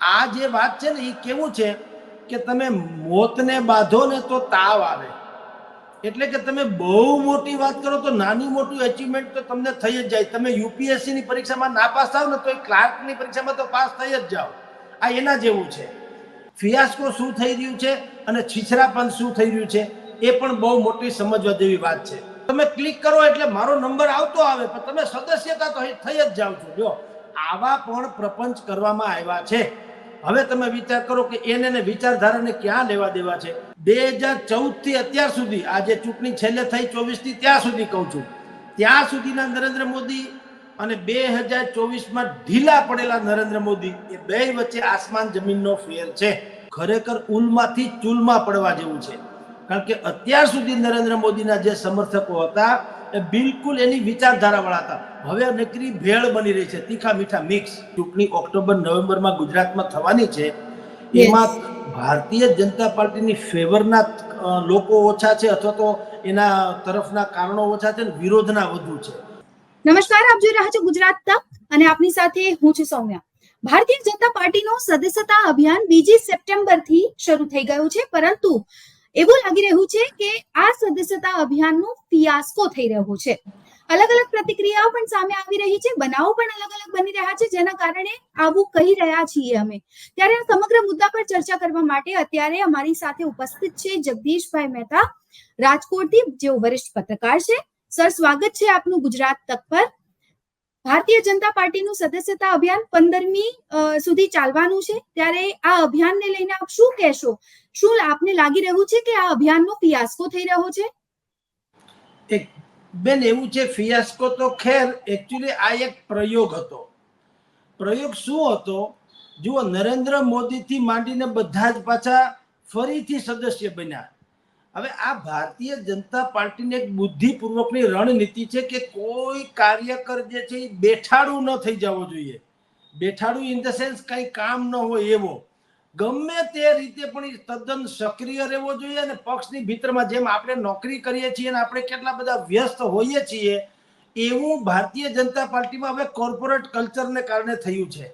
આ જે વાત છે ને, એ કેવું છે કે તમે મોતને બાંધો ને તો તાવ આવે. એટલે કે તમે બહુ મોટી વાત કરો તો નાની મોટી અચીવમેન્ટ તો તમને થઈ જ જાય. તમે યુપીએસસી ની પરીક્ષામાં ના પાસ થાવ ને તો ક્લાર્કની પરીક્ષામાં તો પાસ થઈ જ જાઓ. આ એના જેવું છે. ફિયાસ્કો શું થઈ રહ્યું છે અને છીછરાપન શું થઈ રહ્યું છે, એ પણ બહુ મોટી સમજવા જેવી વાત છે. તમે ક્લિક કરો એટલે મારો નંબર આવતો આવે, પણ તમે સદસ્યતા તો થઈ જ જાઓ છો. જો, આવા પણ પ્રપંચ કરવામાં આવ્યા છે. હવે તમે વિચાર કરો કે એને વિચારધારાને ક્યાં લેવા દેવા છે? બે હજાર ચૌદથી અત્યાર સુધી, આજે ચૂંટણી છેલ્લે થઈ ચોવીસથી ત્યાં સુધી કહું છું. ત્યાં સુધીના નરેન્દ્ર મોદી અને બે હજાર ચોવીસમાં ઢીલા પડેલા નરેન્દ્ર મોદી, એ બે વચ્ચે આસમાન જમીનનો ફેર છે. ખરેખર ઉલમાંથી ચૂલમાં પડવા જેવું છે. કારણ કે અત્યાર સુધી નરેન્દ્ર મોદીના જે સમર્થકો હતા એ બિલકુલ એની વિચારધારા વાળા હતા. હવે નકરી ભેળ બની રહી છે તીખા મીઠા મિક્સ ચૂંટણી ઓક્ટોબર નવેમ્બરમાં ગુજરાતમાં થવાની છે. એમાં ભારતીય જનતા પાર્ટીની ફેવરના લોકો ઓછા છે અથવા તો એના તરફના કારણો ઓછા છે વિરોધના વધુ છે. નમસ્કાર આપ જોઈ રહ્યા છો ગુજરાત તક અને આપની સાથે હું છું સૌમ્યા. ભારતીય જનતા પાર્ટીનો સદસ્યતા અભિયાન બીજી સપ્ટેમ્બરથી શરૂ થઈ ગયું છે પરંતુ એવું લાગી રહ્યું છે કે આ સદસ્યતા અભિયાનનું ફિયાસ્કો થઈ રહ્યું છે. અલગ અલગ પ્રતિક્રિયાઓ પણ સામે આવી રહી છે, બનાવો પણ અલગ અલગ બની રહ્યા છે, જેના કારણે આવું કહી રહ્યા છીએ અમે. ત્યારે આ સમગ્ર મુદ્દા પર ચર્ચા કરવા માટે અત્યારે અમારી સાથે ઉપસ્થિત છે જગદીશભાઈ મહેતા, રાજકોટથી જેઓ વરિષ્ઠ પત્રકાર છે. સર, સ્વાગત છે આપનું ગુજરાત તક પર. ભારતીય જનતા પાર્ટીનું સદસ્યતા અભિયાન પંદરમી સુધી ચાલવાનું છે. ત્યારે આ અભિયાનને લઈને આપ શું કહેશો? શું આપને લાગી રહ્યું છે કે આ અભિયાનનો ફિયાસ્કો થઈ રહ્યો છે? એક, બેન, એવું છે, ફિયાસ્કો તો ખેર એકચ્યુઅલી આ એક પ્રયોગ હતો. પ્રયોગ શું હતો? જુઓ, નરેન્દ્ર મોદીથી માંડીને બધા જ પાછા ફરીથી સદસ્ય બન્યા. હવે આ ભારતીય જનતા પાર્ટીની એક બુદ્ધિપૂર્વકની રણનીતિ છે કે કોઈ કાર્યકર જે છે એ બેઠાડું ન થઈ જવો જોઈએ. બેઠાડું ઇન ધ સેન્સ કંઈ કામ ન હોય એવો. ગમે તે રીતે પણ એ તદ્દન સક્રિય રહેવો જોઈએ અને પક્ષની ભીતરમાં જેમ આપણે નોકરી કરીએ છીએ અને આપણે કેટલા બધા વ્યસ્ત હોઈએ છીએ, એવું ભારતીય જનતા પાર્ટીમાં હવે કોર્પોરેટ કલ્ચરને કારણે થયું છે.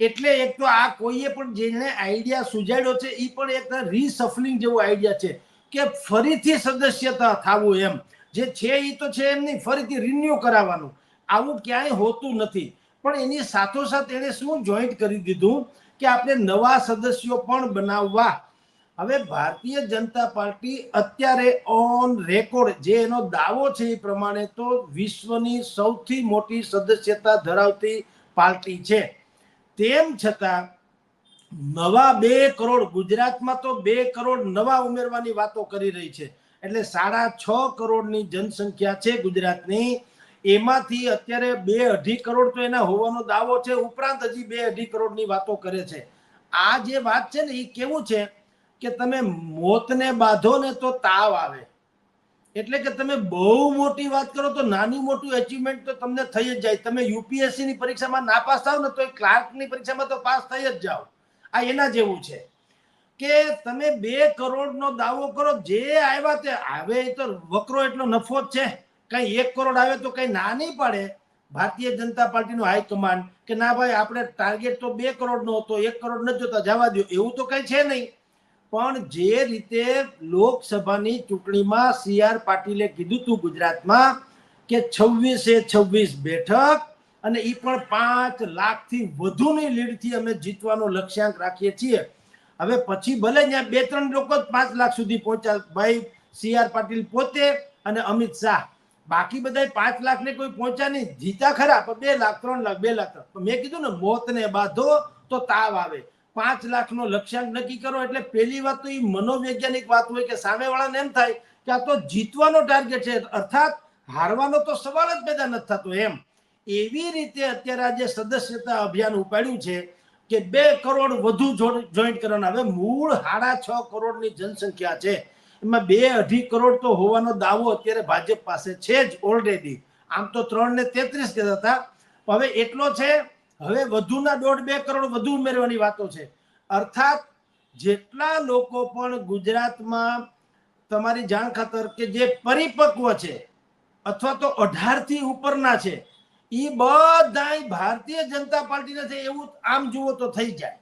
એટલે એક તો આ કોઈએ પણ જેને આઈડિયા સુજાડ્યો છે એ પણ એક રીસફલિંગ જેવો આઈડિયા છે. કે ફરીથી સદસ્યતા થવું એમ. જે છે એ તો છે એમ નહીં, ફરીથી રિન્યુ કરાવવાનું. આવું ક્યાંય હોતું નથી. પણ એની સાથોસાથ એણે શું જોઈન્ટ કરી દીધું? કે આપણે નવા સદસ્યો પણ બનાવવા. હવે ભારતીય જનતા પાર્ટી અત્યારે ઓન રેકોર્ડ જે એનો દાવો છે એ પ્રમાણે તો વિશ્વની સૌથી મોટી સદસ્યતા ધરાવતી પાર્ટી છે. તેમ છતાં નવા બે કરોડ, ગુજરાતમાં તો બે કરોડ નવા ઉમેરવાની વાતો કરી રહી છે. એટલે સાડા છ કરોડની જનસંખ્યા છે ગુજરાતની. એમાંથી અત્યારે બે અઢી કરોડ તો એના હોવાનો દાવો છે. ઉપરાંત હજી બે અઢી કરોડની વાતો કરે છે. આ જે વાત છે ને, એ કેવું છે કે તમે મોતને બાંધો ને તો તાવ આવે. એટલે કે તમે બહુ મોટી વાત કરો તો નાની મોટું અચીવમેન્ટ તો તમને થઈ જ જાય. તમે યુપીએસસીની પરીક્ષામાં ના પાસ થાવ ને તો ક્લાર્કની પરીક્ષામાં તો પાસ થઈ જ જાઓ. આ એના જેવું છે. કે તમે બે કરોડનો દાવો કરો, જે આવ્યા તે આવે તો વકરો એટલો નફો જ છે. કઈ એક કરોડ આવે તો કઈ ના નહીં પાડે. ભારતીય જનતા પાર્ટીનો હાઈકમાન્ડ કે ના ભાઈ, આપણે ટાર્ગેટ તો બે કરોડનો હતો, એક કરોડ ન જોતા, જવા દો એવું તો કઈ છે નહીં. પણ જે રીતે લોકસભાની ચૂંટણીમાં સી આર પાટીલે કીધું હતું ગુજરાતમાં કે છવ્વીસે છવ્વીસ બેઠક અને એ પણ પાંચ લાખથી વધુની લીડથી અમે જીતવાનો લક્ષ્યાંક રાખીએ છીએ. હવે પછી ભલે ત્યાં બે ત્રણ લોકો જ પાંચ લાખ સુધી પહોંચ્યા. ભાઈ, સી આર પાટીલ પોતે અને અમિત શાહ. બાકી બધા પાંચ લાખ ને કોઈ પહોંચ્યા નહીં. જીતા ખરા, પણ બે લાખ, ત્રણ લાખ, બે લાખ. મેં કીધું ને, મોતને બાંધો તો તાવ આવે. પાંચ લાખનો લક્ષ્યાંક નક્કી કરો એટલે પહેલી વાત તો એ મનોવૈજ્ઞાનિક વાત હોય કે સામેવાળાને એમ થાય કે આ તો જીતવાનો ટાર્ગેટ છે. અર્થાત હારવાનો તો સવાલ જ પેદા નથી થતો એમ. એવી રીતે અત્યારે આ જે સદસ્યતા અભિયાન ઉપાડ્યું છે કે બે કરોડ વધુ જોઈન્ટ કરવાના. હવે મૂળ સાડા છ કરોડની જનસંખ્યા છે. એમાં બે અઢી કરોડ તો હોવાનો દાવો અત્યારે ભાજપ પાસે છે જ ઓલરેડી આમ તો ત્રણ ને તેત્રીસ કહેતા હતા. હવે એટલો છે, હવે વધુના દોઢ બે કરોડ વધુ ઉમેરવાની વાતો છે. અર્થાત જેટલા લોકો પણ ગુજરાતમાં તમારી જાણ ખાતર કે જે પરિપક્વ છે, અથવા તો અઢારથી ઉપરના છે એ બધા ભારતીય જનતા પાર્ટીના છે, એવું આમ જુઓ તો થઈ જાય.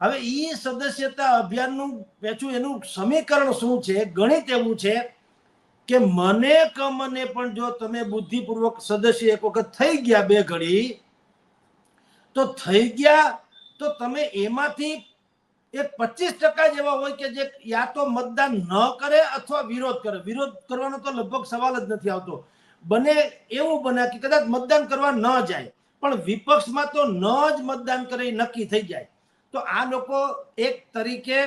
હવે એ સદસ્યતા અભિયાનનું પેછું એનું સમીકરણ શું છે? ગણિત એવું છે કે મને કમને પણ જો તમે બુદ્ધિપૂર્વક સદસ્ય એક વખત થઈ ગયા બે ઘડી, તો થઈ ગયા તો તમે એમાંથી એક પચીસ ટકા જેવા હોય કે જે યા તો મતદાન ન કરે અથવા વિરોધ કરે. વિરોધ કરવાનો તો લગભગ સવાલ જ નથી આવતો. બને એવું બને કે કદાચ મતદાન કરવા ન જાય, પણ વિપક્ષમાં તો ન જ મતદાન કરે નક્કી થઈ જાય. તો આ લોકો એક તરીકે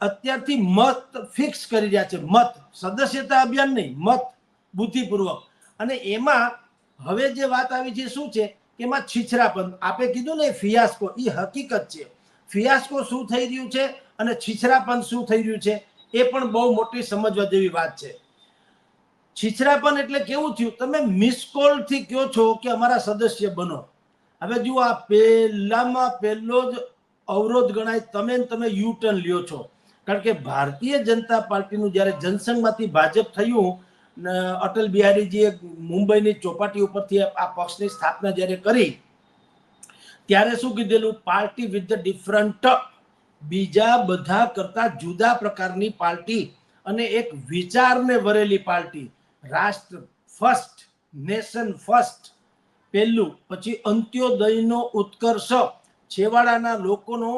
અત્યારથી મત ફિક્સ કરી રહ્યા છે. મત, સદસ્યતા અભિયાન નહીં, મત બુદ્ધિપૂર્વક. અને એમાં હવે જે વાત આવી છે શું છે? કે એમાં છીછરાપન આપે કીધું ને ફિયાસ્કો એ હકીકત છે. ફિયાસ્કો શું થઈ રહ્યું છે અને છીછરાપન શું થઈ રહ્યું છે એ પણ બહુ મોટી સમજવા જેવી વાત છે. છીછરાપન એટલે કેવું થયું? તમે મિસ કોલથી કયો છો કે અમારા સદસ્ય બનો. હવે જુઓ, આ પહેલામાં પહેલો જ અવરોધ ગણાય, તમે તમે યુ ટર્ન લ્યો છો. કારણ કે ભારતીય જનતા પાર્ટીનું જ્યારે જનસંઘમાંથી ભાજપ થયું, ને અટલ બિહારીજીએ મુંબઈની ચોપાટી ઉપરથી આ પક્ષની સ્થાપના જ્યારે કરી, ત્યારે શું કીધેલું? પાર્ટી વિથ ધ ડિફરન્ટ બીજા બધા કરતા જુદા પ્રકારની પાર્ટી અને એક વિચારને વરેલી પાર્ટી. રાષ્ટ્ર ફર્સ્ટ નેશન ફર્સ્ટ પહેલું, પછી અંત્યોદયનો ઉત્કર્ષ. છેવાડાના લોકોનો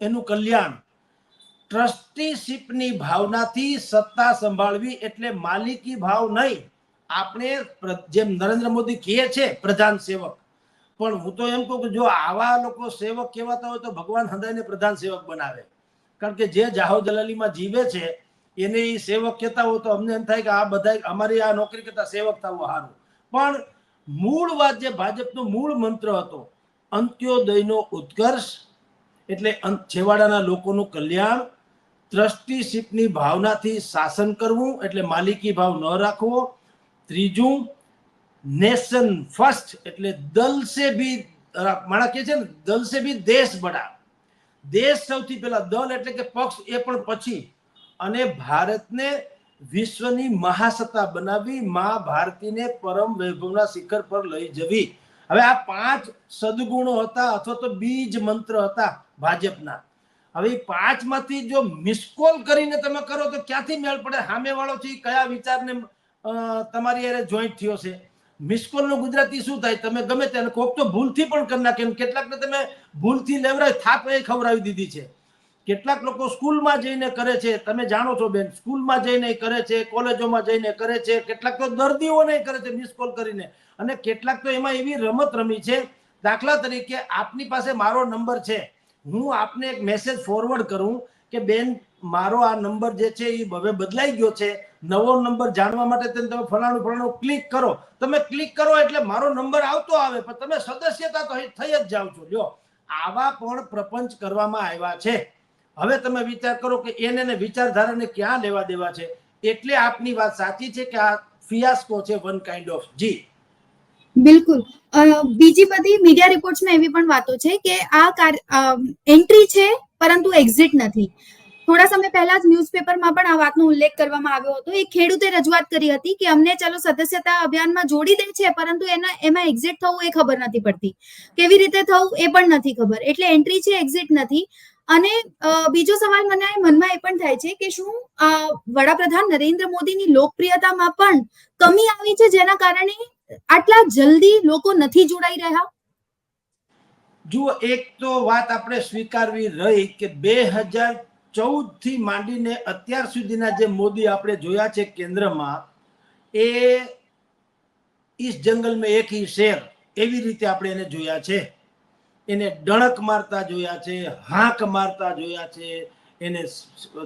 એનું કલ્યાણ. ટ્રસ્ટીશીપની ભાવનાથી સત્તા સંભાળવી એટલે માલિકી ભાવ નહીં. આપણે જેમ નરેન્દ્ર મોદી કહે છે, પ્રધાન સેવક. પણ હું તો એમ કહું કે જો આવા લોકો સેવક કહેવાતા હોય તો ભગવાન હૃદયને પ્રધાન સેવક બનાવે. કારણ કે જે જાહો જલાલીમાં જીવે છે એને સેવક કહેતા હોય તો અમને એમ થાય કે આ બધા અમારી આ નોકરી કરતા સેવક થવું સારું. પણ મૂળ વાત જે ભાજપનો મૂળ મંત્ર હતો, અંત્યોદયનો ઉત્કર્ષ એટલે છેવાડાના લોકોનું કલ્યાણ, ટ્રસ્ટીશીપની ભાવનાથી શાસન કરવું એટલે માલિકી ભાવ ન રાખવો. ત્રીજું, નેશન ફર્સ્ટ એટલે દલ સે ભી માણા કે છે ને, દલ ભી દેશ બડા. દેશ સૌથી પહેલા દલ એટલે કે પક્ષ એ પણ પછી. અને ભારતને વિશ્વની મહાસત્તા બનાવી મા ભારતીને પરમ વૈભવના શિખર પર લઈ જવી. હવે આ પાંચ સદગુણો હતા અથવા તો બીજ મંત્ર હતા ભાજપના. હવે પાંચમાંથી જો મિસકોલ કરીને તમે કરો તો ક્યાંથી મેળ પડે? સામે વાળો છે કયા વિચારને તમારી યારે જોઈન્ટ થયો છે? મિસકોલનું ગુજરાતી શું થાય? તમે ગમે તેને, કોક તો ભૂલથી પણ કરી નાખે કેટલાકને તમે ભૂલથી લેવરાય, થાપ એ ખવડાવી દીધી છે. કેટલાક લોકો સ્કૂલમાં જઈને કરે છે. તમે જાણો છો બેન, સ્કૂલમાં જઈને કરે છે, કોલેજોમાં જઈને કરે છે. કેટલાક તો દર્દીઓને કરે છે મિસ કોલ કરીને. અને કેટલાક તો એમાં એવી રમત રમી છે, દાખલા તરીકે આપની પાસે મારો નંબર છે. હું આપને એક મેસેજ ફોરવર્ડ કરું કે બેન, મારો આ નંબર જે છે એ હવે બદલાઈ ગયો છે. નવો નંબર જાણવા માટે તમે ફલાણું ફલાણું ક્લિક કરો. તમે ક્લિક કરો એટલે મારો નંબર આવતો આવે, પણ તમે સદસ્યતા તો થઈ જ જાઓ છો. લ્યો, આવા પણ પ્રપંચ કરવામાં આવ્યા છે. હવે તમે વિચાર કરો કે એને ને વિચારધારાને ક્યાં લેવા દેવા છે? એટલે આપની વાત સાચી છે કે આ ફિયાસ્કો છે વન કાઇન્ડ ઓફ જી. બિલકુલ. બીજી બધી મીડિયા રિપોર્ટ્સમાં એવી પણ વાતો છે કે આ એન્ટ્રી છે, પરંતુ એક્ઝિટ નથી. થોડા સમય પહેલા જ ન્યૂઝપેપરમાં પણ આ વાતનો ઉલ્લેખ કરવામાં આવ્યો હતો. એક ખેડૂતે રજૂઆત કરી હતી કે અમને ચાલો સદસ્યતા અભિયાનમાં જોડી દે છે, પરંતુ એના, એમાં એક્ઝિટ થવું એ ખબર નથી પડતી. કેવી રીતે થવું એ પણ નથી ખબર. એટલે એન્ટ્રી છે એક્ઝિટ નથી. અને બીજો સવાલ મને મનમાં એ પણ થાય છે કે શું વડાપ્રધાન નરેન્દ્ર મોદીની લોકપ્રિયતામાં પણ કમી આવી છે જેના કારણે આટલા જલ્દી લોકો નથી જોડાઈ રહ્યા? જુઓ, એક તો વાત આપણે સ્વીકારવી રહી કે બે હજાર ચૌદથી માંડીને અત્યાર સુધીના જે મોદી આપણે જોયા છે કેન્દ્રમાં, એ ઈસ જંગલ મેં એક હી શેર એવી રીતે આપણે એને જોયા છે. એને ડણક મારતા જોયા છે, હાંક મારતા જોયા છે. એને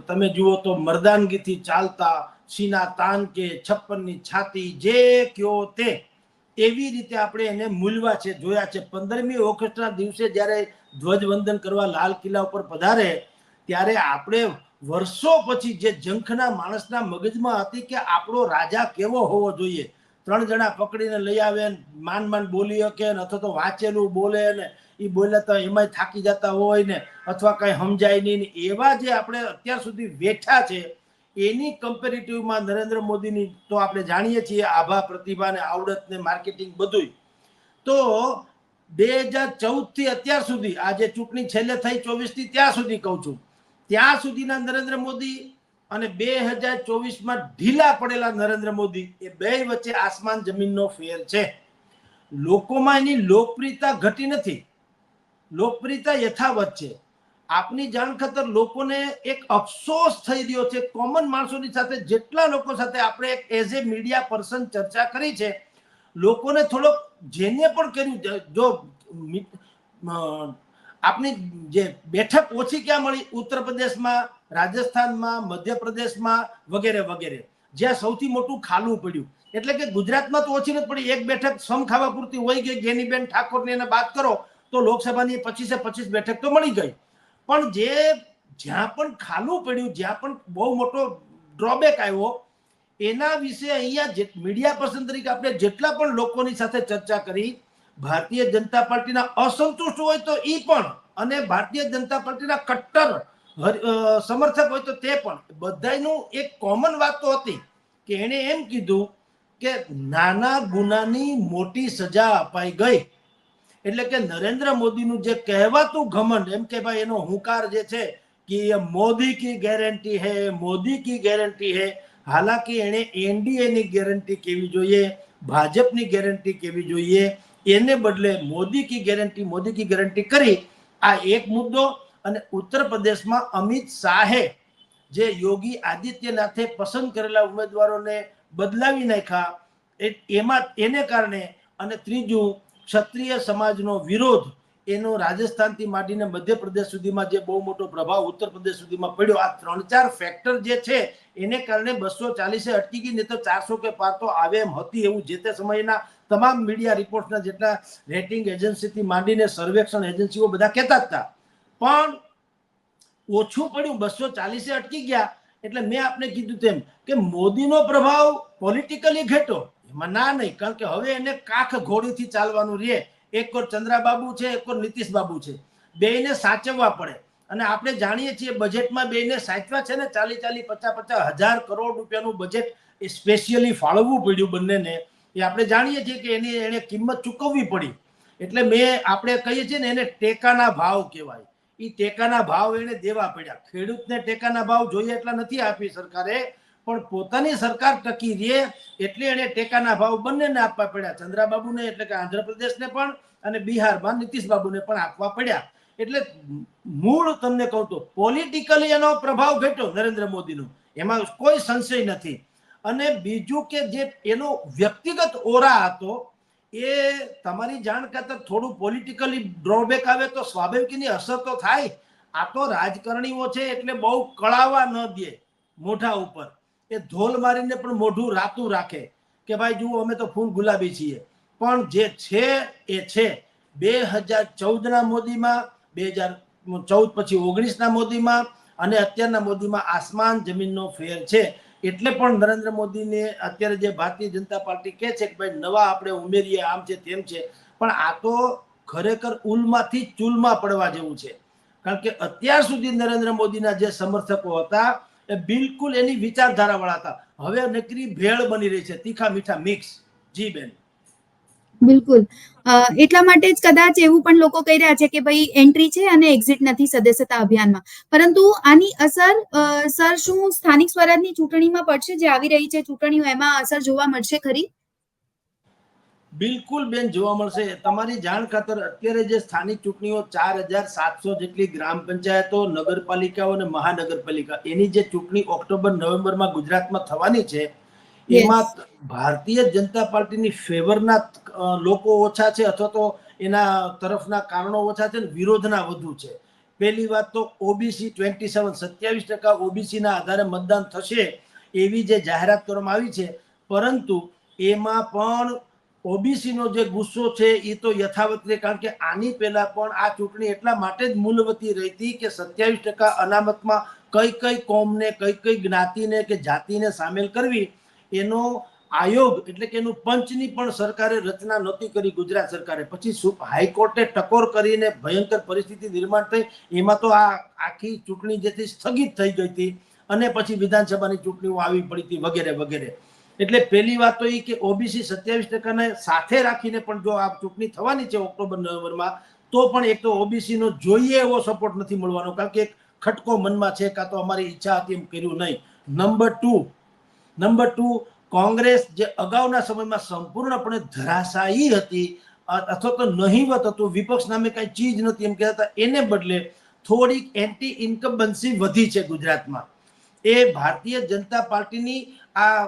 તમે જુઓ તો મર્દાનગીથી ચાલતા સીના તાન કે છપ્પનની છાતી જે કયો તે એવી રીતે આપણે એને મૂલવા છે, જોયા છે. પંદરમી ઓગસ્ટના દિવસે જ્યારે ધ્વજવંદન કરવા લાલ કિલ્લા ઉપર પધારે, ત્યારે આપણે વર્ષો પછી જે જંખના માણસના મગજમાં હતી કે આપણો રાજા કેવો હોવો જોઈએ ત્રણ જણા પકડીને લઈ આવે ને માન માન બોલી શકે અથવા તો વાંચેલું બોલે ને એ બોલે તો એમાંય થાકી જતા હોય ને અથવા કઈ સમજાય નહીં એવા જે આપણે અત્યાર સુધી બેઠા છે, એની કમ્પેરેટિવમાં નરેન્દ્ર મોદીની તો આપણે જાણીએ છીએ આભા, પ્રતિભા ને આવડત ને માર્કેટિંગ બધુંય. તો બે હજાર ચૌદથી અત્યાર સુધી, આ જે ચૂંટણી છેલ્લે થઈ ચોવીસથી ત્યાં સુધી કહું છું, ત્યાં સુધીના નરેન્દ્ર મોદી અને બે હજાર ચોવીસમાં ઢીલા પડેલા નરેન્દ્ર મોદી એ બે વચ્ચે આસમાન જમીનનો ફેર છે. લોકોમાં એની લોકપ્રિયતા ઘટી નથી. લોકપ્રિયતા યથાવત છે. આપની જાણ ખતર લોકોને એક અફસોસ થઈ રહ્યો છે. કોમન માણસોની સાથે જેટલા લોકો સાથે આપણે એક એઝ એ મીડિયા પર્સન ચર્ચા કરી છે, લોકોને થોડોક જેને પણ કર્યું, જો આપની જે બેઠક ઓછી ક્યાં મળી? ઉત્તર પ્રદેશમાં, રાજસ્થાનમાં, મધ્યપ્રદેશમાં વગેરે વગેરે. જ્યાં સૌથી મોટું ખાલું પડ્યું. એટલે કે ગુજરાતમાં તો ઓછી નથી પડી. એક બેઠક સમ ખાવા પૂરતી હોય ગઈ. ગેનીબેન ઠાકોરની એને વાત કરો, તો લોકસભાની પચીસે પચીસ બેઠક તો મળી ગઈ. પણ જે જ્યાં પણ ખાલું પડ્યું, જ્યાં પણ બહુ મોટો ડ્રોબેક આવ્યો, એના વિશે અહીંયા મીડિયા પર્સન તરીકે આપણે જેટલા પણ લોકોની સાથે ચર્ચા કરી ભારતીય જનતા પાર્ટીના અસંતુષ્ટ હોય તો એ પણ અને ભારતીય જનતા પાર્ટીના કટ્ટર સમર્થક હોય તો તે પણ. બધાનું એક કોમન વાત તો હતી કે એણે એમ કીધું કે નાના ગુનાની મોટી સજા અપાઈ ગઈ. એટલે કે નરેન્દ્ર મોદીનું જે કહેવાતું ઘમંડ, એમ કે ભાઈ એનો હુંકાર જે છે, કે મોદી કી ગેરંટી હે, મોદી કી ગેરંટી હે. હાલાકી એણે એનડીએની ગેરંટી કેવી જોઈએ, ભાજપની ગેરંટી કેવી જોઈએ એને બદલે મોદી કી ગેરંટી મોદી કી ગેરંટી કરી આ એક મુદ્દો અને ઉત્તર પ્રદેશમાં અમિત શાહે જે યોગી આદિત્યનાથે પસંદ કરેલા ઉમેદવારોને બદલાવી નાખ્યા એમાં એને કારણે અને ત્રીજું ક્ષત્રિય સમાજનો વિરોધ એનો રાજસ્થાનથી માંડીને મધ્યપ્રદેશ સુધીમાં જે બહુ મોટો પ્રભાવ ઉત્તર પ્રદેશ સુધીમાં પડ્યો, આ ત્રણ ચાર ફેક્ટર જે છે એને કારણે બસો ચાલીસે અટકી ગઈ, નહીં તો ચારસો કે પાર તો આવે એમ હતી એવું જે તે સમયના તમામ મીડિયા રિપોર્ટના જેટલા રેટિંગ એજન્સીથી માંડીને સર્વેક્ષણ એજન્સીઓ બધા કહેતા હતા. પણ ઓછું પડ્યું, બસો ચાલીસે અટકી ગયા. એટલે મેં આપને કીધું તેમ કે મોદીનો પ્રભાવ પોલિટિકલી ઘેટો. એમાં ના નહીં, કારણ કે હવે એને કાખ ઘોડીથી ચાલવાનું રહે. એક કોર ચંદ્રાબાબુ છે, એક કોર નીતિશ બાબુ છે. બેયને સાચવવા પડે. અને આપણે જાણીએ છીએ બજેટમાં બેયને સાચવા છે ને, ચાલી ચાલી પચાસ પચાસ હજાર કરોડ રૂપિયાનું બજેટ એ સ્પેશિયલી ફાળવવું પડ્યું બંનેને. એ આપણે જાણીએ છીએ કે એની એને કિંમત ચૂકવવી પડી. એટલે મેં આપણે કહીએ છીએ ને એને ટેકાના ભાવ કહેવાય. એ ટેકાના ભાવ એને દેવા પડ્યા. ખેડૂતને ટેકાના ભાવ જોઈએ એટલા નથી આપી સરકારે, પણ પોતાની સરકાર ટકી રહે એટલે એને ટેકાના ભાવ બંનેને આપવા પડ્યા. ચંદ્રાબાબુને એટલે કે આંધ્રપ્રદેશને પણ અને બિહારમાં નીતિશ બાબુને પણ આપવા પડ્યા. એટલે મૂળ તમને કહું તો પોલિટિકલી એનો પ્રભાવ ઘટ્યો નરેન્દ્ર મોદીનો. એમાં કોઈ સંશય નથી. અને બીજું કે જે એનો વ્યક્તિગત ઓરા હતો, એ તમારી જાણ ખાતર થોડું પોલિટિકલી ડ્રોબેક આવે તો સ્વાભાવિકની અસર તો થાય. આ તો રાજકારણીઓ છે એટલે બહુ કળાવા ન દે મોઢા ઉપર. એ ધોલ મારીને પણ મોઢું રાતું રાખે કે ભાઈ જુઓ, અમે તો ફૂલ ગુલાબી છીએ. પણ જે છે એ છે. બે હજાર ચૌદના મોદીમાં, બે હજાર ચૌદ પછી ઓગણીસના મોદીમાં અને અત્યારના મોદીમાં આસમાન જમીનનો ફેર છે. એટલે પણ નરેન્દ્ર મોદીને અત્યારે જે ભારતીય જનતા પાર્ટી કહે છે કે ભાઈ, નવા આપણે ઉમેરીએ, આમ છે તેમ છે, પણ આ તો ખરેખર ઉલમાંથી ચૂલમાં પડવા જેવું છે. કારણ કે અત્યાર સુધી નરેન્દ્ર મોદીના જે સમર્થકો હતા, એ બિલકુલ એની વિચારધારાવાળા હતા. હવે નકરી ભેળ બની રહી છે, તીખા મીઠા મિક્સ. જી બેન. બિલકુલ. એટલા માટે જ કદાચ એવું પણ લોકો કહી રહ્યા છે કે ભાઈ એન્ટ્રી છે અને એક્ઝિટ નથી સદસ્યતા અભિયાનમાં. પરંતુ આની અસર સર શું સ્થાનિક સ્વરાજની ચૂંટણીમાં પડશે જે આવી રહી છે? ચૂંટણીઓ એમાં અસર જોવા મળશે ખરી? બિલકુલ બેન, જોવા મળશે. તમારી જાણ ખાતર અત્યારે જે સ્થાનિક ચૂંટણીઓ ચાર હજાર સાતસો જેટલી ગ્રામ પંચાયતો, નગરપાલિકાઓ અને મહાનગરપાલિકા, એની જે ચૂંટણી ઓક્ટોબર, નવેમ્બરમાં ગુજરાતમાં થવાની છે. એમાં ભારતીય જનતા પાર્ટીની ફેવરના લોકો ઓછા છે અથવા તો એના તરફના કારણો ઓછા છે ને વિરોધના વધુ છે. પહેલી વાત તો ઓબીસી ટ્વેન્ટી સેવન, સત્યાવીસ ટકા ઓબીસીના આધારે મતદાન થશે એવી જે જાહેરાત કરવામાં આવી છે. પરંતુ એમાં પણ ઓબીસીનો જે ગુસ્સો છે એ તો યથાવત રહે કારણ કે આની પહેલા પણ આ ચૂંટણી એટલા માટે જ મૂલવતી રહી હતી કે સત્યાવીસ ટકા અનામતમાં કઈ કઈ કોમને, કઈ કઈ જ્ઞાતિને કે જાતિને સામેલ કરવી એનો આયોગ એટલે કે એનું પંચની પણ સરકારે રચના નહોતી કરી ગુજરાત સરકારે. પછી હાઈકોર્ટે ટકોર કરીને ભયંકર પરિસ્થિતિ નિર્માણ થઈ. એમાં તો આ આખી ચૂંટણી જેથી સ્થગિત થઈ ગઈ હતી અને પછી વિધાનસભાની ચૂંટણીઓ આવી પડી હતી વગેરે વગેરે. એટલે પહેલી વાત તો એ કે ઓબીસી સત્યાવીસ ટકાને સાથે રાખીને પણ જો આ ચૂંટણી થવાની છે ઓક્ટોબર, નવેમ્બરમાં, તો પણ એક તો ઓબીસીનો જોઈએ એવો સપોર્ટ નથી મળવાનો. કારણ કે એક ખટકો મનમાં છે કાં તો અમારી ઈચ્છા હતી એમ કર્યું નહીં. Number two number two Congress જે અગાઉના સમયમાં સંપૂર્ણપણે ધરાશાયી હતી અથવા તો નહીવત હતું, વિપક્ષ નામે કઈ ચીજ નથી એમ કહેતા, એને બદલે થોડીક એન્ટી ઇન્કમ્બન્સી વધી છે ગુજરાતમાં. એ ભારતીય જનતા પાર્ટીની આ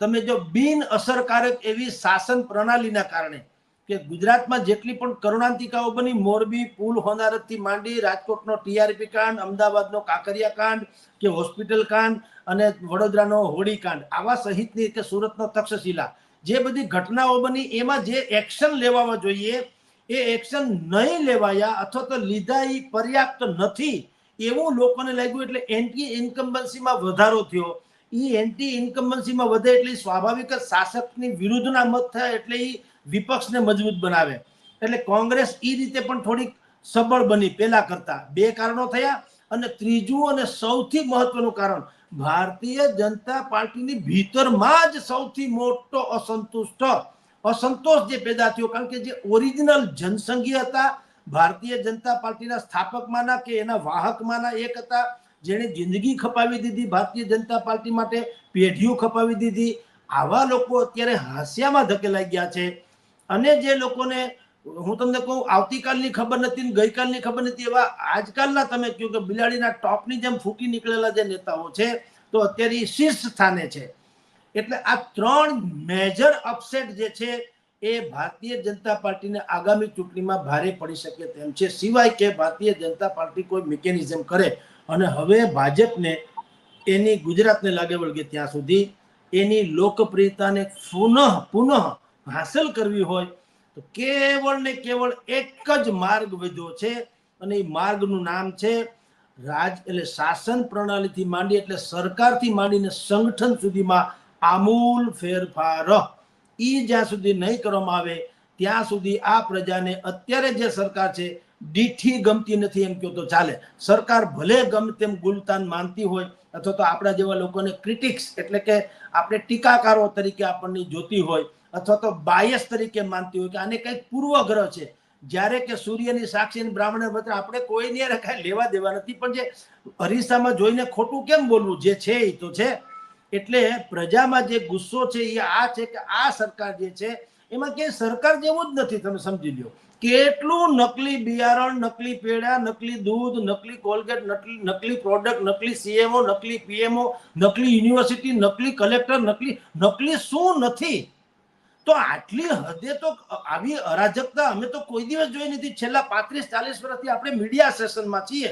તમે જો બિન અસરકારક એવી શાસન પ્રણાલીના કારણે કે ગુજરાતમાં જેટલી પણ કરુણાંતિકાઓ બની, મોરબી, પુલ, હોનારતથી માંડી, રાજકોટનો ટીઆરપી કાંડ, અમદાવાદનો કાંકરિયા કાંડ કે હોસ્પિટલ કાંડ અને વડોદરાનો હોળી કાંડ, આવા સહિતની કે સુરતનો તક્ષશિલા. જે બધી ઘટનાઓ બની, એમાં જે એક્શન લેવામાં જોઈએ, એ એક્શન નહીં લેવાયા અથવા તો લીધા એ પર્યાપ્ત નથી એવું લોકોને લાગ્યું, એટલે એન્ટી ઇન્કમ્બન્સીમાં વધારો થયો. એ એન્ટી ઇન્કમ્બન્સીમાં વધે એટલે સ્વાભાવિક જ શાસકની વિરુદ્ધના મત થયા, એટલે એ વિપક્ષને મજબૂત બનાવે. એટલે કોંગ્રેસ એ રીતે પણ થોડીક સબળ બની પેલા કરતા. બે કારણો થયા અને ત્રીજું અને સૌથી મહત્વનું કારણ, ભારતીય જનતા પાર્ટીની ભીતરમાં જ સૌથી મોટો અસંતુષ્ટ, અસંતોષ જે પેદા થયો, કારણ કે જે ઓરિજિનલ જનસંઘી હતા, ભારતીય જનતા પાર્ટીના સ્થાપકમાંના કે એના વાહકમાંના એક હતા, જેણે જિંદગી ખપાવી દીધી ભારતીય જનતા પાર્ટી માટે, પેઢીઓ ખપાવી દીધી. આવા લોકો અત્યારે હાસ્યામાં ધકેલાઈ ગયા છે. અને જે લોકોને, હું તમને કહું, આવતીકાલની ખબર નથી ગઈકાલની ખબર નથી, એવા આજકાલના તમે કહ્યું કે બિલાડીના ટોપની જેમ ફૂટી નીકળેલા જે નેતાઓ છે, તો અત્યારે શીર્ષ સ્થાને છે. એટલે આ ત્રણ મેજર અપસેટ જે છે, એ ભારતીય જનતા પાર્ટીને આગામી ચૂંટણીમાં ભારે પડી શકે તેમ છે. સિવાય કે ભારતીય જનતા પાર્ટી કોઈ મિકેનિઝમ કરે, અને હવે ભાજપને એની ગુજરાતને લાગે વળગે ત્યાં સુધી એની લોકપ્રિયતાને પુનઃ પુનઃ હાંસલ કરવી હોય, તો કેવળ ને કેવળ એક જ માર્ગ વધ્યો છે અને એ માર્ગનું નામ છે રાજ એટલે શાસન પ્રણાલીથી માંડી એટલે સરકારથી માંડીને સંગઠન સુધીમાં આમૂલ ફેરફાર. એ જ્યાં સુધી નહીં કરવામાં આવે, ત્યાં સુધી આ પ્રજાને અત્યારે જે સરકાર છે દીઠી ગમતી નથી એમ કહો તો ચાલે. સરકાર ભલે ગમે તેમ ગુલતાન માનતી હોય, અથવા તો આપણા જેવા લોકોને ક્રિટિક્સ એટલે કે આપણે ટીકાકારો તરીકે આપણને જોતી હોય અથવા તો બાયસ તરીકે માનતી હોય કે આને કંઈક પૂર્વગ્રહ છે. જ્યારે કે સૂર્યની સાક્ષી બ્રાહ્મણ વચ્ચે આપણે કોઈને કાંઈ લેવા દેવા નથી, પણ જે અરીસામાં જોઈને ખોટું કેમ બોલવું? જે છે એ તો છે. એટલે પ્રજામાં જે ગુસ્સો છે એ આ છે કે આ સરકાર જે છે, એમાં કે સરકાર જેવું જ નથી. તમે સમજી લ્યો. કેટલું નકલી બિયારણ, નકલી પેડા, નકલી દૂધ, નકલી કોલગેટ, નકલી નકલી પ્રોડક્ટ, નકલી સીએમઓ નકલી પીએમઓ નકલી યુનિવર્સિટી, નકલી કલેક્ટર, નકલી નકલી શું નથી? તો આટલી હદે તો આવી અરાજકતા અમે તો કોઈ દિવસ જોઈ નથી. છેલ્લા પાંત્રીસ, ચાલીસ વર્ષથી આપણે મીડિયા સેશનમાં છીએ.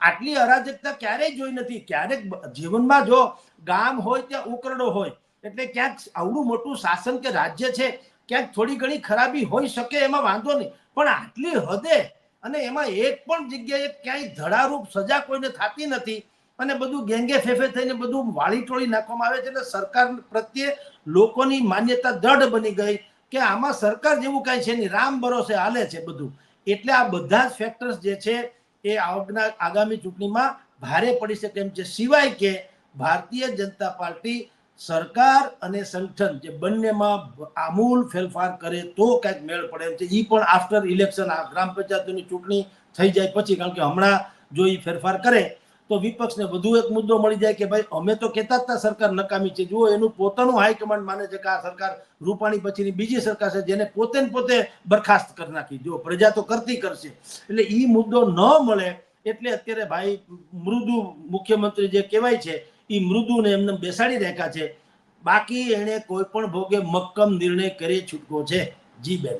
આટલી અરાજકતા ક્યારેય જોઈ નથી. ક્યારેક જીવનમાં જો ગામ હોય ત્યાં ઉકરડો હોય, એટલે ક્યાંક આવડું મોટું શાસન કે રાજ્ય છે, ક્યાંક થોડી ઘણી ખરાબી હોઈ શકે એમાં વાંધો નહીં. પણ આટલી હદે અને એમાં એક પણ જગ્યાએ ક્યાંય ધડારૂપ સજા કોઈને થતી નથી. અને બધું ગેંગે ફેફે થઈને બધું વાળી ટોળી નાખવામાં આવે છે, એટલે સરકાર પ્રત્યે લોકોની માન્યતા દ્રઢ બની ગઈ કે આમાં સરકાર જેવું કાંઈ છે નહીં, રામ ભરોસે હાલે છે બધું. એટલે આ બધા જ ફેક્ટર્સ જે છે એ આવકના આગામી ચૂંટણીમાં ભારે પડી શકે એમ છે. સિવાય કે ભારતીય જનતા પાર્ટી સરકાર અને સંગઠન જે બંનેમાં આમૂલ ફેરફાર કરે તો કંઈક મેળ પડે એમ છે. એ પણ આફ્ટર ઇલેક્શન આ ગ્રામ પંચાયતોની ચૂંટણી થઈ જાય પછી, કારણ કે હમણાં જો એ ફેરફાર કરે તો વિપક્ષને વધુ એક મુદ્દો મળી જાય કે ભાઈ, અમે તો કહેતા જ સરકાર નકામી છે. જુઓ, એનું પોતાનું હાઈકમાન્ડ માને છે કે આ સરકાર રૂપાણી પછીની બીજી સરકાર છે, જેને પોતે પોતે બરખાસ્ત કરી નાખી. જો પ્રજા તો કરતી કરશે. એટલે એ મુદ્દો ન મળે એટલે અત્યારે ભાઈ, મૃદુ મુખ્યમંત્રી જે કહેવાય છે એ મૃદુને એમને બેસાડી રાખ્યા છે. બાકી એણે કોઈ પણ ભોગે મક્કમ નિર્ણય કરી છૂટકો છે. જી બેન.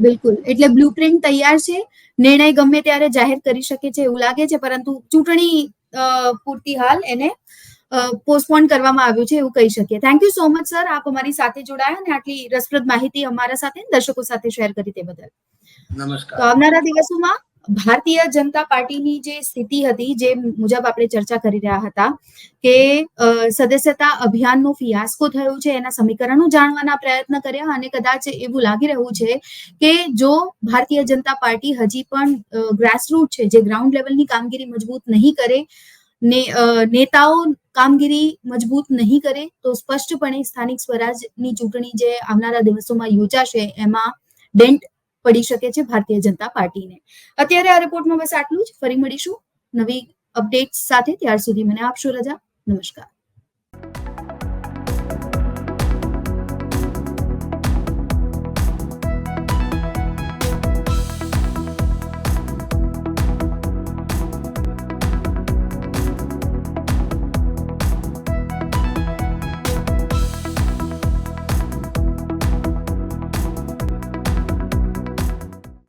બિલકુલ. એટલે બ્લુપ્રિન્ટ તૈયાર છે. નિર્ણય ગમે ત્યારે જાહેર કરી શકે છે એવું લાગે છે પરંતુ ચૂંટણી પૂરતી હાલ એને પોસ્ટપોન કરવામાં આવ્યું છે એવું કહી શકીએ. Thank you so much sir આપ અમારી સાથે જોડાયા અને આટલી રસપ્રદ માહિતી અમારા સાથે દર્શકો સાથે શેર કરી તે બદલ. નમસ્કાર. આવનારા દિવસોમાં ભારતીય જનતા પાર્ટીની જે સ્થિતિ હતી, જે મુજબ આપણે ચર્ચા કરી રહ્યા હતા કે સદસ્યતા અભિયાનનો ફિયાસ્કો થયો છે, એના સમીકરણો જાણવાના પ્રયત્ન કર્યા અને કદાચ એવું લાગી રહ્યું છે કે જો ભારતીય જનતા પાર્ટી હજી પણ ગ્રાસરૂટ છે, જે ગ્રાઉન્ડ લેવલની કામગીરી મજબૂત નહીં કરે, ને નેતાઓ કામગીરી મજબૂત નહીં કરે, તો સ્પષ્ટપણે સ્થાનિક સ્વરાજની ચૂંટણી જે આવનારા દિવસોમાં યોજાશે, એમાં ડેન્ટ પડી શકે છે ભારતીય જનતા પાર્ટીને. અત્યારે આ રિપોર્ટમાં બસ આટલું જ. ફરી મળીશું નવી અપડેટ સાથે. ત્યાર સુધી મને આપશો રજા. નમસ્કાર.